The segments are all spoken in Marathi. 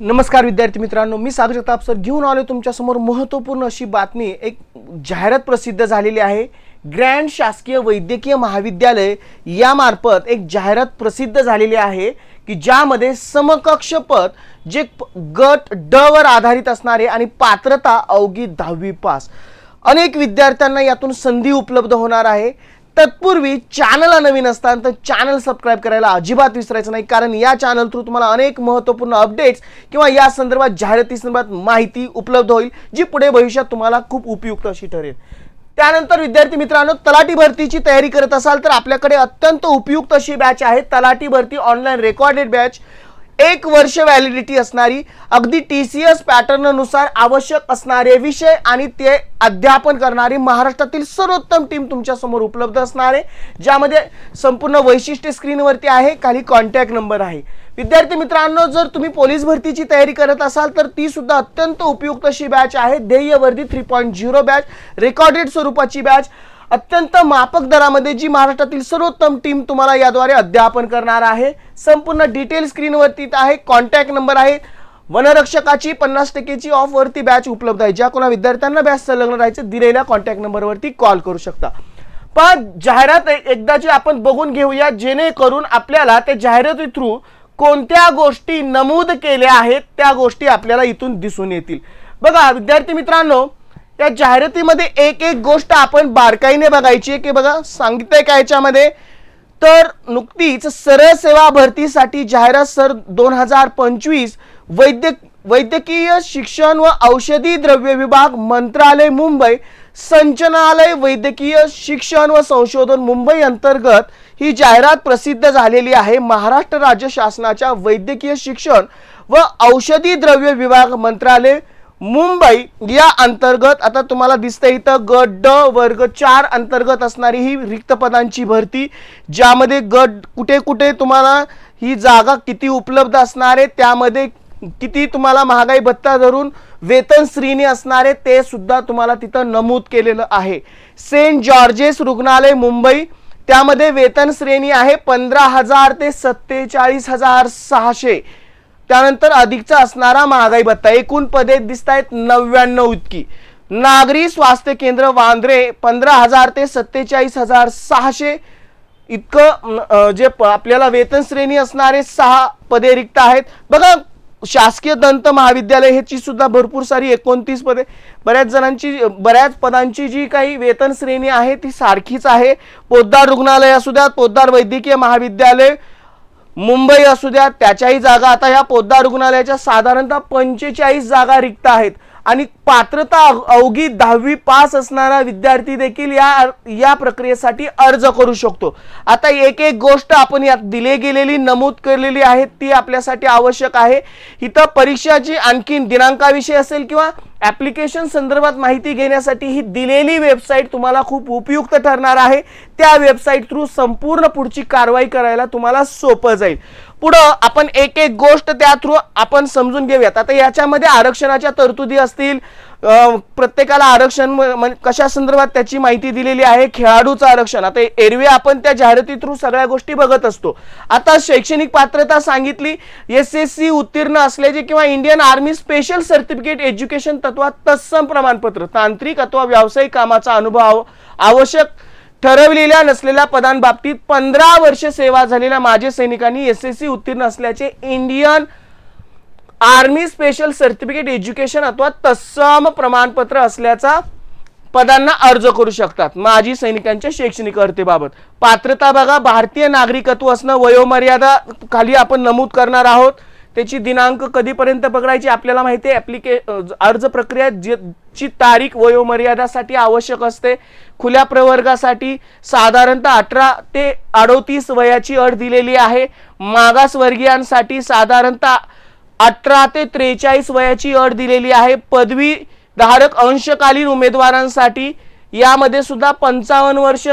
नमस्कार विद्यार्थी मित्रांनो मी सागर जगताप सर घेऊन आलो तुमच्यासमोर महत्त्वपूर्ण अशी बातमी. एक जाहिरात प्रसिद्ध झालेली आहे. ग्रँड शासकीय वैद्यकीय महाविद्यालय यामार्फत एक जाहिरात प्रसिद्ध झालेली आहे की ज्यामध्ये समकक्ष पद जे गट ड वर आधारित असणारे आणि पात्रता अवघी दहावी पास. अनेक विद्यार्थ्यांना यातून संधी उपलब्ध होणार आहे. तत्पूर्वी चॅनलला नवीन असताना तर चॅनल सबस्क्राईब करायला अजिबात विसरायचं नाही. कारण या चॅनल थ्रू तुम्हाला अनेक महत्त्वपूर्ण अपडेट्स किंवा या संदर्भात जाहिराती संदर्भात माहिती उपलब्ध होईल जी पुढे भविष्यात तुम्हाला खूप उपयुक्त अशी ठरेल. त्यानंतर विद्यार्थी मित्रांनो तलाठी भरतीची तयारी करत असाल तर आपल्याकडे अत्यंत उपयुक्त अशी बॅच आहे. तलाठी भरती ऑनलाईन रेकॉर्डेड बॅच एक वर्ष व्हॅलिडिटी असणारी अगदी टी सी एस पॅटर्ननुसार आवश्यक असणारे विषय आणि ते अध्यापन करणारी महाराष्ट्रातील सर्वोत्तम टीम तुमच्यासमोर उपलब्ध असणार आहे. ज्यामध्ये संपूर्ण वैशिष्ट्य स्क्रीनवरती आहे खाली कॉन्टॅक्ट नंबर आहे. विद्यार्थी मित्रांनो जर तुम्ही पोलीस भरतीची तयारी करत असाल तर ती सुद्धा अत्यंत उपयुक्त अशी बॅच आहे. ध्येयवर्धी three point zero batch recorded स्वरूपाची बॅच अत्यंत मापक दरामध्ये जी महाराष्ट्रातील सर्वोत्तम टीम तुम्हाला याद्वारे अध्यापन करणार आहे. संपूर्ण डिटेल स्क्रीनवरती आहे. कॉन्टॅक्ट नंबर आहे. वनरक्षकाची पन्नास टक्केची ऑफवरती बॅच उपलब्ध आहे. ज्या कोणा विद्यार्थ्यांना बॅच संलग्न राहायचं दिलेल्या कॉन्टॅक्ट नंबरवरती कॉल करू शकता. पण जाहिरात एकदाची आपण बघून घेऊया जेणेकरून आपल्याला त्या जाहिराती थ्रू कोणत्या गोष्टी नमूद केल्या आहेत त्या गोष्टी आपल्याला इथून दिसून येतील. बघा विद्यार्थी मित्रांनो या जाहिरातीमध्ये एक एक गोष्ट आपण बारकाईने बघायची आहे की बघा सांगितलंय का याच्यामध्ये? तर नुकतीच सरळ सेवा भरतीसाठी जाहिरात सर दोन हजार पंचवीस वैद्यक वैद्यकीय शिक्षण व औषधी द्रव्य विभाग मंत्रालय मुंबई संचनालय वैद्यकीय शिक्षण व संशोधन मुंबई अंतर्गत ही जाहिरात प्रसिद्ध झालेली आहे. महाराष्ट्र राज्य शासनाच्या वैद्यकीय शिक्षण व औषधी द्रव्य विभाग मंत्रालय मुंबई या अंतर्गत आता तुम्हाला दिसतंय इथं गट ड वर्ग चार अंतर्गत असणारी ही रिक्त पदांची भरती ज्यामध्ये गट कुठे कुठे तुम्हाला ही जागा किती उपलब्ध असणार आहे त्यामध्ये किती तुम्हाला महागाई भत्ता धरून वेतन श्रेणी असणारे ते सुद्धा तुम्हाला तिथं नमूद केलेलं आहे. सेंट जॉर्जेस रुग्णालय मुंबई त्यामध्ये वेतन श्रेणी आहे पंधरा हजार ते सत्तेचाळीस हजार सहाशे. त्यानंतर अधिकचा असणारा महागाई भत्ता. एकूण पदे दिसत आहेत नव्याण्णव इतकी. नागरी स्वास्थ्य केंद्र वांद्रे पंधरा हजार ते सत्तेचाळीस हजार सहाशे इतकं जे प- आपल्याला वेतन श्रेणी असणारे सहा पदे रिक्त आहेत. बघा शासकीय दंत महाविद्यालय ह्याची सुद्धा भरपूर सारी एकोणतीस पदे. बऱ्याच जणांची बऱ्याच पदांची जी काही वेतन श्रेणी आहे ती सारखीच आहे. पोद्दार रुग्णालय असू द्या पोद्दार वैद्यकीय महाविद्यालय मुंबई असू द्या त्याच्याही जागा. आता ह्या पोद्दार रुग्णालयाच्या साधारणतः पंचेचाळीस जागा रिक्त आहेत. आणि पात्रता अवघी दहावी पास असणारा विद्यार्थी देखील या या प्रक्रियेसाठी अर्ज करू शकतो. आता एक एक गोष्ट आपण यात दिले गेलेली नमूद केलेली आहे ती आपल्यासाठी आवश्यक आहे. इथं परीक्षाची आणखीन दिनांकाविषयी असेल किंवा ॲप्लिकेशन संदर्भात माहिती घेण्यासाठी ही दिलेली वेबसाईट तुम्हाला खूप उपयुक्त ठरणार आहे. त्या वेबसाईट थ्रू संपूर्ण पुढची कारवाई करायला तुम्हाला सोपं जाईल. पुढं आपण एक एक गोष्ट त्या थ्रू आपण समजून घेऊयात. आता याच्यामध्ये आरक्षणाच्या तरतुदी असतील प्रत्येकाला आरक्षण म- कशा संदर्भात त्याची माहिती दिलेली आहे खेळाडूचं आरक्षण. आता एरवी आपण त्या जाहिराती थ्रू सगळ्या गोष्टी बघत असतो. आता शैक्षणिक पात्रता सांगितली एस एस सी उत्तीर्ण असल्याचे किंवा Indian Army special certificate education तत्वात तत्सम प्रमाणपत्र तांत्रिक अथवा व्यावसायिक कामाचा अनुभव आव- आवश्यक ठरवलेल्या नसलेल्या पदांबाबतीत पंधरा वर्ष सेवा झालेल्या माझे सैनिकांनी एस एस सी उत्तीर्ण असल्याचे Indian Army special certificate education अथवा तत्सम प्रमाणपत्र असल्याचा पदांना अर्ज करू शकतात माजी सैनिकांच्या शैक्षणिक अर्हतेबाबत पात्रता बघा भारतीय नागरिकत्व असणं वयोमर्यादा खाली आपण नमूद करणार आहोत. त्याची दिनांक कधीपर्यंत पकडायची आपल्याला माहिती आहे. ॲप्लिके अर्ज प्रक्रिया जी ची तारीख वयोमर्यादासाठी आवश्यक असते. खुल्या प्रवर्गासाठी साधारणतः अठरा ते अडोतीस वयाची अट दिलेली आहे. मागासवर्गीयांसाठी साधारणतः अठरा ते त्रेचाळीस वयाची अट दिलेली आहे. पदवी धारक अंशकालीन उमेदवारांसाठी यामध्ये सुद्धा पंचावन्न वर्ष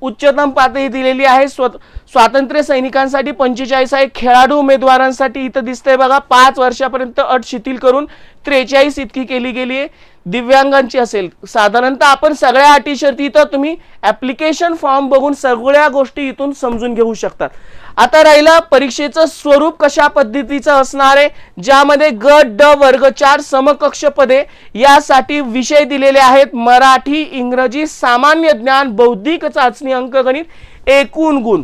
उच्चतम पातळी दिलेली आहे. स्व स्वातंत्र्य सैनिकांसाठी पंचेचाळीस आहे. खेळाडू उमेदवारांसाठी इथं दिसतंय बघा पाच वर्षापर्यंत अट शिथिल करून त्रेचाळीस इतकी केली गेली आहे. दिव्यांगांची असेल. साधारणतः आपण सगळ्या अटी शर्ती इथं तुम्ही ऍप्लिकेशन फॉर्म बघून सगळ्या गोष्टी इथून समजून घेऊ शकतात आता राहिलं परीक्षेचं स्वरूप कशा पद्धतीचं असणार आहे? ज्यामध्ये गट ड वर्ग चार समकक्ष पदे यासाठी विषय दिलेले आहेत मराठी इंग्रजी सामान्य ज्ञान बौद्धिक चाचणी अंकगणित एकूण गुण.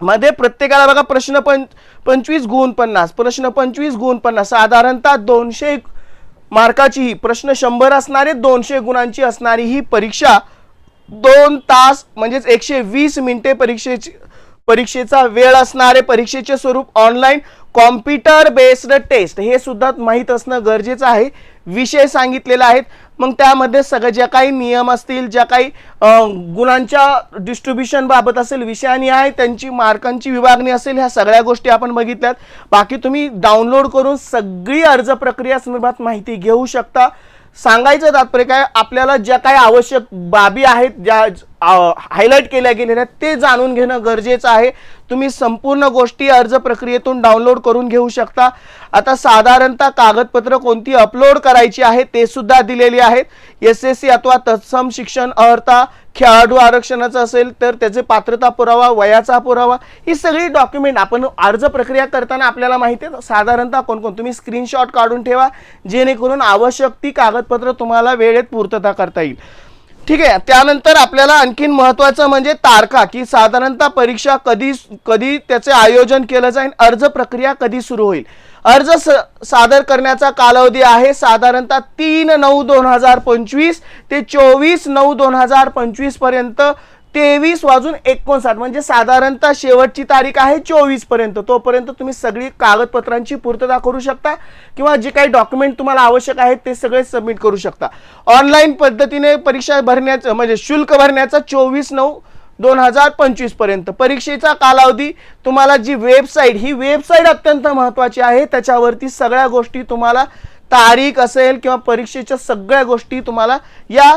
मध्ये प्रत्येकाला बघा प्रश्न पं पंचवीस गुण पन्नास प्रश्न पंचवीस गुण पन्नास साधारणतः दोनशे मार्काची ही प्रश्न शंभर असणारे दोनशे गुणांची असणारी ही परीक्षा दोन तास म्हणजेच एकशे वीस मिनिटे परीक्षेची परीक्षेचा वेळ असणारे परीक्षेचे स्वरूप ऑनलाईन कॉम्प्युटर बेस्ड टेस्ट हे सुद्धा माहीत असणं गरजेचं आहे. विषय सांगितलेले आहेत. मग त्यामध्ये सगळं ज्या काही नियम असतील ज्या काही गुणांच्या डिस्ट्रीब्युशन बाबत असेल विषयानी आहे त्यांची मार्कांची विभागणी असेल ह्या सगळ्या गोष्टी आपण बघितल्यात. बाकी तुम्ही डाउनलोड करून सगळी अर्ज प्रक्रिया संदर्भात माहिती घेऊ शकता. सांगायचं तात्पर्य काय? आपल्याला ज्या काही आवश्यक बाबी आहेत ज्या हायलाईट केल्या गेलेल्या आहेत ते जाणून घेणं गरजेचं आहे. तुम्ही संपूर्ण गोष्टी अर्ज प्रक्रियेतून डाउनलोड करून घेऊ शकता. आता साधारणतः कागदपत्र कोणती अपलोड करायची आहे ते सुद्धा दिलेली आहेत. एस एस सी अथवा तत्सम शिक्षण अर्हता खेळाडू आरक्षणाचं असेल तर त्याचे पात्रता पुरावा वयाचा पुरावा ही सगळी डॉक्युमेंट आपण अर्ज प्रक्रिया करताना आपल्याला माहिती आहे साधारणतः कोणकोण तुम्ही स्क्रीनशॉट काढून ठेवा जेणेकरून आवश्यक ती कागदपत्र तुम्हाला वेळेत पूर्तता करता येईल. ठीक आहे त्यानंतर आपल्याला आणखीन महत्त्वाचं म्हणजे तारखा की साधारणतः परीक्षा कधी कधी त्याचे आयोजन केलं जाईल अर्ज प्रक्रिया कधी सुरू होईल? अर्ज स- सादर करण्याचा कालावधी आहे. साधारणतः तीन नऊ दोन हजार पंचवीस ते चोवीस नऊ दोन हजार पंचवीसपर्यंत तेवीस वाजून एकोणसाठ म्हणजे साधारणतः शेवटची तारीख आहे चोवीसपर्यंत. तोपर्यंत तुम्ही सगळी कागदपत्रांची पूर्तता करू शकता किंवा जे काही डॉक्युमेंट तुम्हाला आवश्यक आहेत ते सगळे सबमिट करू शकता. ऑनलाईन पद्धतीने परीक्षा भरण्याचं म्हणजे शुल्क भरण्याचा चोवीस नऊ दोन हजार पंचवीसपर्यंत. परीक्षेचा कालावधी तुम्हाला जी वेबसाईट ही वेबसाईट अत्यंत महत्वाची आहे. त्याच्यावरती सगळ्या गोष्टी तुम्हाला तारीख असेल किंवा परीक्षेच्या सगळ्या गोष्टी तुम्हाला या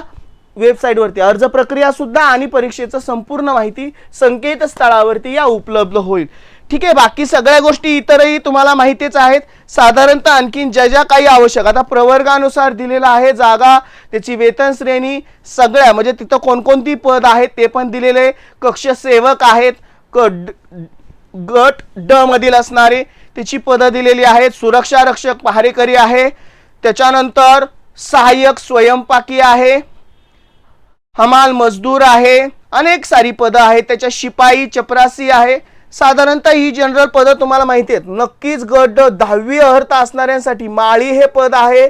वेबसाईटवरती. अर्ज प्रक्रिया सुद्धा आणि परीक्षेचं संपूर्ण माहिती संकेतस्थळावरती या उपलब्ध होईल. ठीक आहे बाकी सगळ्या गोष्टी इतरही तुम्हाला माहितीच आहेत. साधारणतः आणखीन ज्या ज्या काही आवश्यक आता प्रवर्गानुसार दिलेलं आहे जागा त्याची वेतन श्रेणी सगळ्या म्हणजे तिथं कोणकोणती पद आहेत ते पण दिलेले कक्ष सेवक आहेत क गट ड मधील असणारे त्याची पदं दिलेली आहेत. सुरक्षा रक्षक पहारेकरी आहे. त्याच्यानंतर सहाय्यक स्वयंपाकी आहे. हमाल मजदूर आहे. अनेक सारी पदं आहेत. त्याच्या शिपाई चपरासी आहे. साधारणतः ही जनरल पदं तुम्हाला माहिती आहेत. नक्कीच गट दहावी अर्थ असणाऱ्यांसाठी माळी हे पद आहे.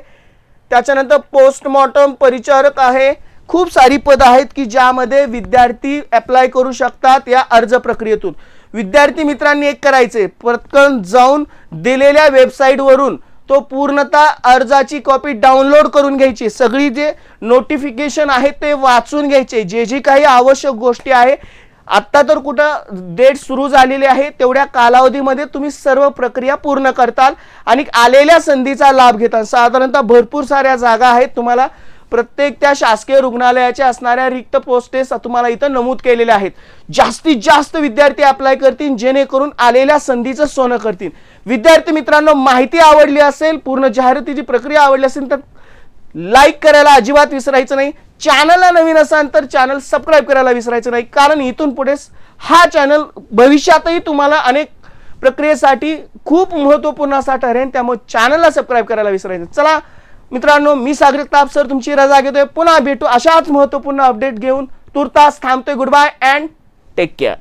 त्याच्यानंतर पोस्टमॉर्टम परिचारक आहे. खूप सारी पदं आहेत की ज्यामध्ये विद्यार्थी अप्लाय करू शकतात या अर्ज प्रक्रियेतून. विद्यार्थी मित्रांनी एक करायचे पटकन जाऊन दिलेल्या वेबसाईटवरून तो पूर्णतः अर्जाची कॉपी डाउनलोड करून घ्यायची. सगळी जे नोटिफिकेशन आहे ते वाचून घ्यायचे. जे जे काही आवश्यक गोष्टी आहे आत्ता तर कुठं डेट सुरू झालेली आहे तेवढ्या कालावधीमध्ये तुम्ही सर्व प्रक्रिया पूर्ण करताल आणि आलेल्या संधीचा लाभ घेताल. साधारणतः भरपूर साऱ्या जागा आहेत तुम्हाला. प्रत्येक त्या शासकीय रुग्णालयाच्या असणाऱ्या रिक्त पोस्टेस तुम्हाला इथं नमूद केलेल्या आहेत. जास्तीत जास्त विद्यार्थी अप्लाय करतील जेणेकरून आलेल्या संधीचं सोनं करतील. विद्यार्थी मित्रांनो माहिती आवडली असेल पूर्ण जाहिरातीची प्रक्रिया आवडली असेल तर लाईक करायला अजिबात विसरायचं नाही. चॅनलला नवीन असाल तर चॅनल सबस्क्राईब करायला विसरायचं नाही. कारण इथून पुढे हा चॅनल भविष्यातही तुम्हाला अनेक प्रक्रियेसाठी खूप महत्त्वपूर्ण असा ठरेल त्यामुळे चॅनलला सबस्क्राईब करायला विसरायचं चला मित्रांनो मी सागरिक ताप सर तुमची रजा घेतोय. पुन्हा भेटू अशाच महत्त्वपूर्ण अपडेट घेऊन. तुर्तास थांबतोय. Good bye and take care